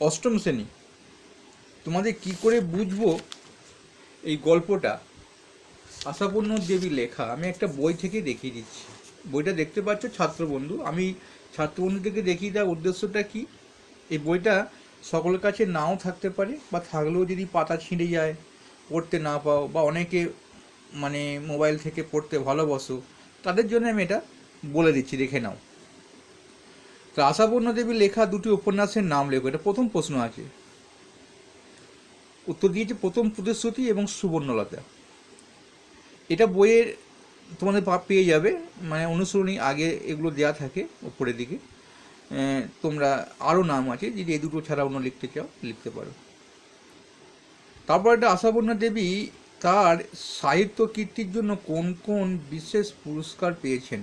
অষ্টম শ্রেণি। তোমাদের কি করে বুঝব এই গল্পটা? আশাপূর্ণ দেবী লেখা। আমি একটা বই থেকে দেখিয়ে দিচ্ছি। বইটা দেখতে পাচ্ছ ছাত্রবন্ধু। আমি ছাত্রবন্ধু থেকে দেখিয়ে দেওয়ার উদ্দেশ্যটা কি? এই বইটা সকলের কাছে নাও থাকতে পারে বা থাকলেও যদি পাতা ছিঁড়ে যায়, পড়তে না পাও বা অনেকে মানে মোবাইল থেকে পড়তে ভালোবাসো, তাদের জন্য আমি এটা বলে দিচ্ছি, দেখে নাও। তো আশাপূর্ণ দেবীর লেখা দুটি উপন্যাসের নাম লেখো। এটা প্রথম প্রশ্ন আছে। উত্তর দিয়েছে প্রথম প্রতিশ্রুতি এবং সুবর্ণলতা। এটা বইয়ের তোমাদের পেয়ে যাবে। মানে অনুসরণী আগে এগুলো দেওয়া থাকে উপরের দিকে। তোমরা আরও নাম আছে যদি এই দুটো ছাড়া অন্য লিখতে চাও, লিখতে পারো। তারপর একটা আশাপূর্ণা দেবী তার সাহিত্য কীর্তির জন্য কোন কোন বিশেষ পুরস্কার পেয়েছেন?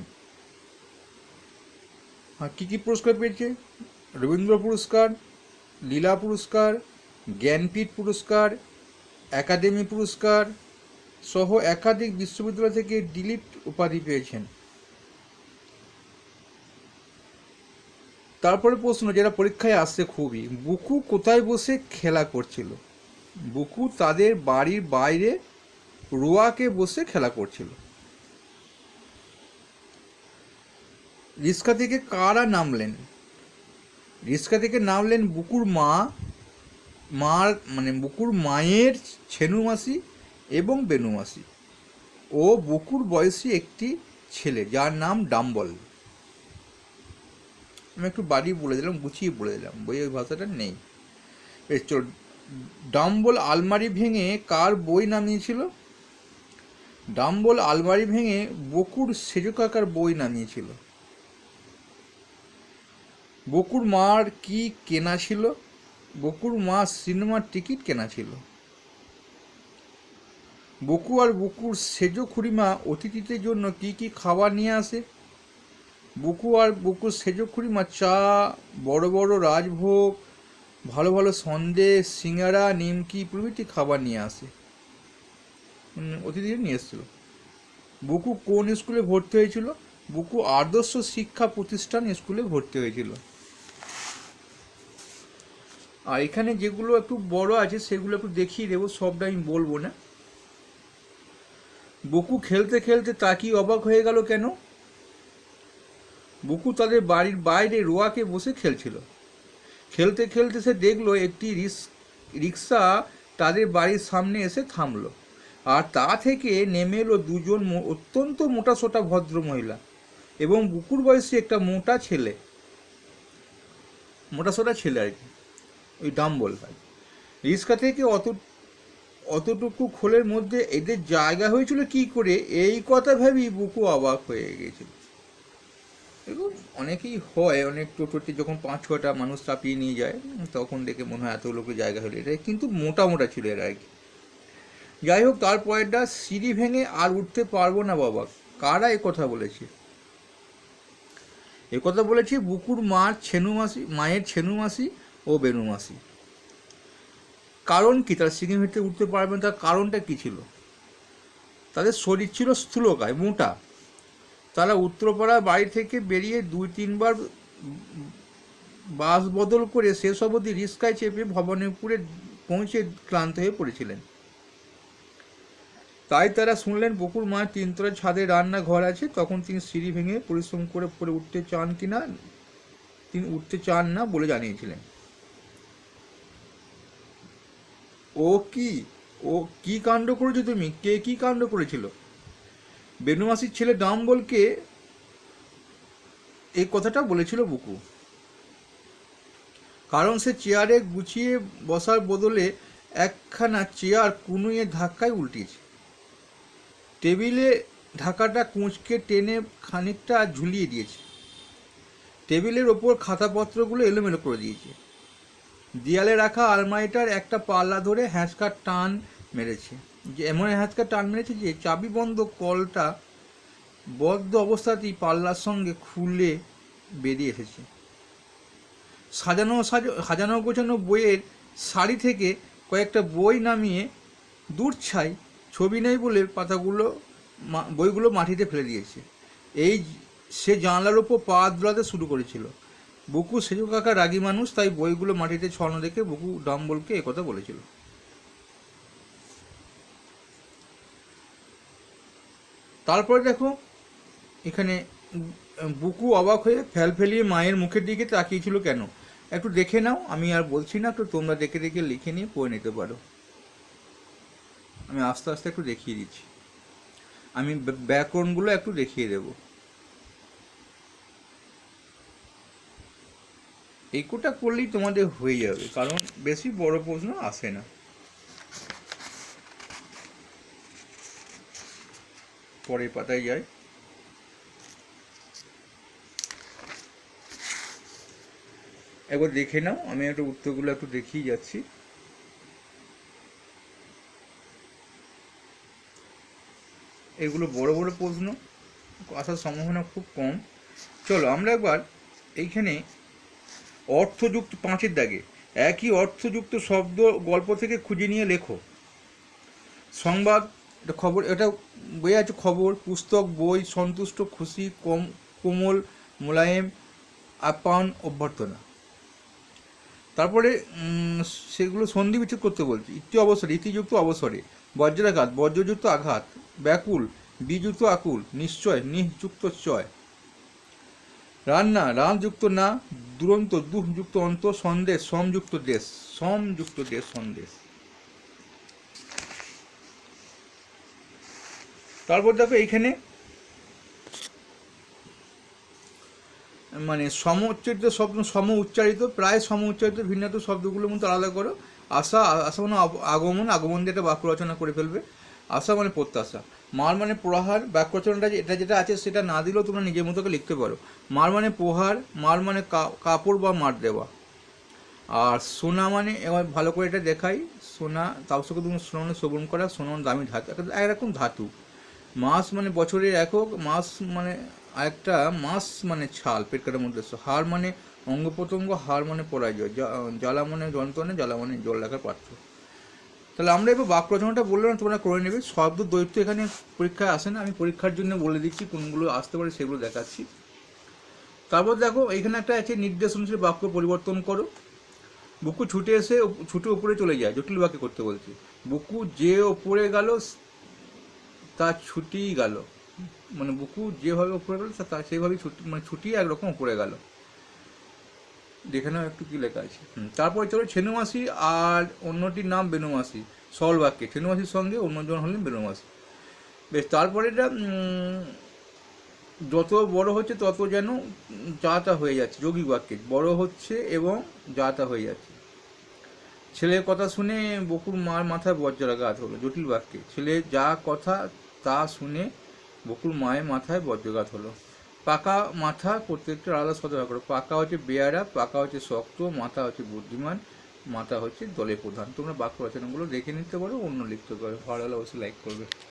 কী কী পুরস্কার পেয়েছে রবীন্দ্র পুরস্কার লীলা পুরস্কার জ্ঞানপীঠ পুরস্কার একাডেমি পুরস্কার সহ একাধিক বিশ্ববিদ্যালয় থেকে ডিলিট উপাধি পেয়েছেন। তারপরে প্রশ্ন যেটা পরীক্ষায় আসছে খুবই, বুকু কোথায় বসে খেলা করছিল? বুকু তাদের বাড়ির বাইরে রোয়াকে বসে খেলা করছিল। রিস্কা থেকে কারা নামলেন? রিস্কা থেকে নামলেন বুকুর মা, মার মানে বুকুর মায়ের ছেনু মাসি এবং বেনু মাসি। ও বুকুর বয়সী একটি ছেলে, যার নাম ডাম্বল। আমি একটু বাড়ি বলে দিলাম, গুছিয়ে বলে দিলাম, বই ওই ভাষাটা নেই। বেশ ডাম্বল আলমারি ভেঙে কার বই নামিয়েছিল? ডাম্বল আলমারি ভেঙে বকুর সেজো কাকার বই নামিয়েছিল। বকুর মার কি কেনা ছিল? বকুর মা সিনেমার টিকিট কেনা ছিল। বকু আর বকুর সেজো খুড়িমা অতিথিদের জন্য কি কি খাবার নিয়ে আসে? বকু আর বকুর সেজো খুড়িমা চা, বড় বড় রাজভোগ, ভালো ভালো সন্দেশ, সিঙ্গারা, নিমকি প্রভৃতি খাবার নিয়ে আসে। অতিথিদের নিয়ে এসেছিল। বুকু কোন স্কুলে ভর্তি হয়েছিল? বুকু আদর্শ শিক্ষা প্রতিষ্ঠান স্কুলে ভর্তি হয়েছিল। আর এখানে যেগুলো একটু বড় আছে, সেগুলো একটু দেখিয়ে দেবো, সবটা আমি বলব না। বুকু খেলতে খেলতে তাকিয়ে অবাক হয়ে গেল কেন? বুকু তাদের বাড়ির বাইরে রোয়াকে বসে খেলছিল। খেলতে খেলতে সে দেখল একটি রিক্সা তাদের বাড়ির সামনে এসে থামলো। আর তা থেকে নেমে এলো দুজন অত্যন্ত মোটা সোটা ভদ্র মহিলা এবং বুকুর বয়সী একটা মোটা ছেলে। মোটা সোটা ছেলে আর কি। ওই ডাম্বল ভাই রিস্কা থেকে অত, অতটুকু খোলের মধ্যে এদের জায়গা হয়েছিল কি করে? এই কথা ভেবেই বুকু অবাক হয়ে গেছিল। এরকম অনেকেই হয়, অনেক টোটোতে যখন পাঁচ ছটা মানুষ চাপিয়ে নিয়ে যায়, তখন দেখে মনে হয় এত লোকের জায়গা হলো। এটা কিন্তু মোটা মোটা ছিল এরা আর কি। যাই হোক, তারপরেরটা সিঁড়ি ভেঙে আর উঠতে পারব না বাবা। কারা এ কথা বলেছে? এ কথা বলেছে বুকুর মার ছেনু মাসি, মায়ের ছেনু মাসি ও বেনু মাসি। কারণ কি? তারা সিঁড়ি ভেঙে উঠতে পারবে না, তার কারণটা কি ছিল? তাদের শরীর ছিল স্থূলকায়, মোটা। তারা উত্তরপাড়া বাড়ি থেকে বেরিয়ে দুই, তিনবার বাস বদল করে শেষ অবধি রিস্কায় চেপে ভবানীপুরে পৌঁছে ক্লান্ত হয়ে পড়েছিলেন। তাই তারা শুনলেন, বকুর মা তিনতলার ছাদে রান্না ঘর আছে, তখন তিনি সিঁড়ি ভেঙে পরিশ্রম করে পরে উঠতে চান কিনা তিনি উঠতে চান না বলে জানিয়েছিলেন। ও কি? ও কি কাণ্ড করেছ তুমি? কে কি কাণ্ড করেছিল? বেনুমাসির ছেলে ডাম্বলকে এই কথাটা বলেছিল বুকু। কারণ সে চেয়ারে গুছিয়ে বসার বদলে একখানা চেয়ার কুনুয়ে ধাক্কায় উল্টিয়েছে। টেবিলে ঢাকাটা কুঁচকে টেনে খানিকটা ঝুলিয়ে দিয়েছে। টেবিলের ওপর খাতাপত্রগুলো এলোমেলো করে দিয়েছে। দেয়ালে রাখা আলমারিটার একটা পাল্লা ধরে হ্যাঁচকা টান মেরেছে। যে এমন হ্যাঁচকা টান মেরেছে যে চাবি বন্ধ কলটা বদ্ধ অবস্থাতেই পাল্লার সঙ্গে খুলে বেরিয়ে এসেছে। সাজানো সাজ- সাজানো গোছানো বইয়ের শাড়ি থেকে কয়েকটা বই নামিয়ে দূর ছাই, ছবি নেই বলে পাতাগুলো বইগুলো মাটিতে ফেলে দিয়েছে। এই সে জানলার ওপর পা দোলাতে শুরু করেছিল। বকু সেজু কাকা রাগী মানুষ, তাই বইগুলো মাটিতে ছড়ানো দেখে বুকু ডাম্বলকে একথা বলেছিল। তারপরে দেখো, এখানে বুকু অবাক হয়ে ফেল ফেলিয়ে মায়ের মুখের দিকে তাকিয়েছিল কেন? একটু দেখে নাও, আমি আর বলছি না, তো তোমরা দেখে দেখে লিখে নিয়ে পড়ে নিতে পারো। আমি আস্তে আস্তে একটু দেখিয়ে দিচ্ছি। আমি ব্য- ব্যাকরণগুলো একটু দেখিয়ে দেব। এই কোটা করলেই তোমাদের হয়ে যাবে, কারণ বেশি বড় প্রশ্ন আসে না। পরের পাতায় যায় একবার দেখে নাও, আমি একটু উত্তরগুলো একটু দেখিয়ে যাচ্ছি। এগুলো বড় বড় প্রশ্ন, আসার সম্ভাবনা খুব কম। চলো, আমরা একবার এইখানে অর্থযুক্ত পাঁচের দাগে। একই অর্থযুক্ত শব্দ গল্প থেকে খুঁজে নিয়ে লেখো। সংবাদ, এটা খবর, এটা বই আছে খবর, পুস্তক, বই, সন্তুষ্ট, খুশি, কম, কোমল, মোলায়েম, আপ্যায়ন, অভ্যর্থনা। তারপরে সেগুলো সন্ধি বিচ্ছেদ করতে বলছি। ইতি অবসরে, ইতিযুক্ত অবসরে। বজ্রাঘাত, বজ্রযুক্ত আঘাত, ব্যাকুল, বিযুক্ত আকুল, নিশ্চয় নিযুক্ত চয় রান্না রানযুক্ত না, দুরন্ত দুঃযুক্ত অন্ত, সন্দেশ, সমযুক্ত দেশ সমযুক্ত দেশ, সন্দেশ। তারপর দেখো এইখানে মানে সম উচ্চারিত শব্দ সম উচ্চারিত প্রায় সম উচ্চারিত ভিন্নাত শব্দগুলোর মধ্যে আলাদা করো। আশা আশা মানে আগমন আগমন দিয়ে একটা বাক্য রচনা করে ফেলবে। আশা মানে প্রত্যাশা। মার মানে প্রহার বাক্য রচনাটা যে- এটা যেটা আছে সেটা না দিলেও তোমরা নিজের মতো করে লিখতে পারো। মার মানে প্রহার, মার মানে কাপড় বা মার দেওয়া। আর সোনা মানে এবার ভালো করে এটা দেখাই। সোনা, তাও সঙ্গে তুমি সোনা মানে শোভন করা সোনা মানে দামি ধাতু। একটা একরকম ধাতু। মাস মানে বছরের একক মাস মানে আরেকটা, মাস মানে ছাল পেট কাটার মধ্যে হার মানে অঙ্গ প্রত্যঙ্গ, হার মানে পরাজয়। জ্বালা মানে যন্ত্রণা, জ্বালা মানে জল রাখার পাত্র তাহলে আমরা এবার বাক্য রচনাটা বললাম, তোমরা করে নেবে। শব্দ দৈত্য এখানে পরীক্ষায় আসে না। আমি পরীক্ষার জন্য বলে দিচ্ছি কোনগুলো আসতে পারে, সেগুলো দেখাচ্ছি। তারপর দেখো এখানে একটা আছে, নির্দেশ অনুসারে বাক্য পরিবর্তন করো। বুকু ছুটে এসে ছুটে উপরে চলে যায়, জটিল বাক্যে করতে বলছি। বুকু যে ওপরে গেল তার ছুটিই গেল। মানে বুকু যেভাবে উপরে গেল, তা সেইভাবেই ছুটি মানে ছুটি একরকম উপরে গেল। দেখে নাও একটু কি লেখা আছে। তারপরে চলো ছেনুমাসি আর অন্যটির নাম বেনুমাসি সরল বাক্যে ছেনুমাসির সঙ্গে অন্যজন হলেন বেনুমাসি। বেশ তারপরে এটা যত বড় হচ্ছে তত যেন যা তা হয়ে যাচ্ছে, যৌগিক বাক্যে। বড় হচ্ছে এবং যা তা হয়ে যাচ্ছে। ছেলের কথা শুনে বকুর মার মাথায় বজ্রাঘাত হলো, জটিল বাক্যে। ছেলে যা কথা তা শুনে বকুর মায়ের মাথায় বজ্রাঘাত হলো। পাকা মাথা প্রত্যেকটা আলাদা সতর্ক করো। পাকা হচ্ছে বেয়ারা, পাকা হচ্ছে শক্ত, মাথা হচ্ছে বুদ্ধিমান, মাথা হচ্ছে দলের প্রধান। তোমরা বাক্য রচনাগুলো দেখে নিতে পারো, অন্য লিখতে পারো। ভালো হলে অবশ্যই লাইক করবে।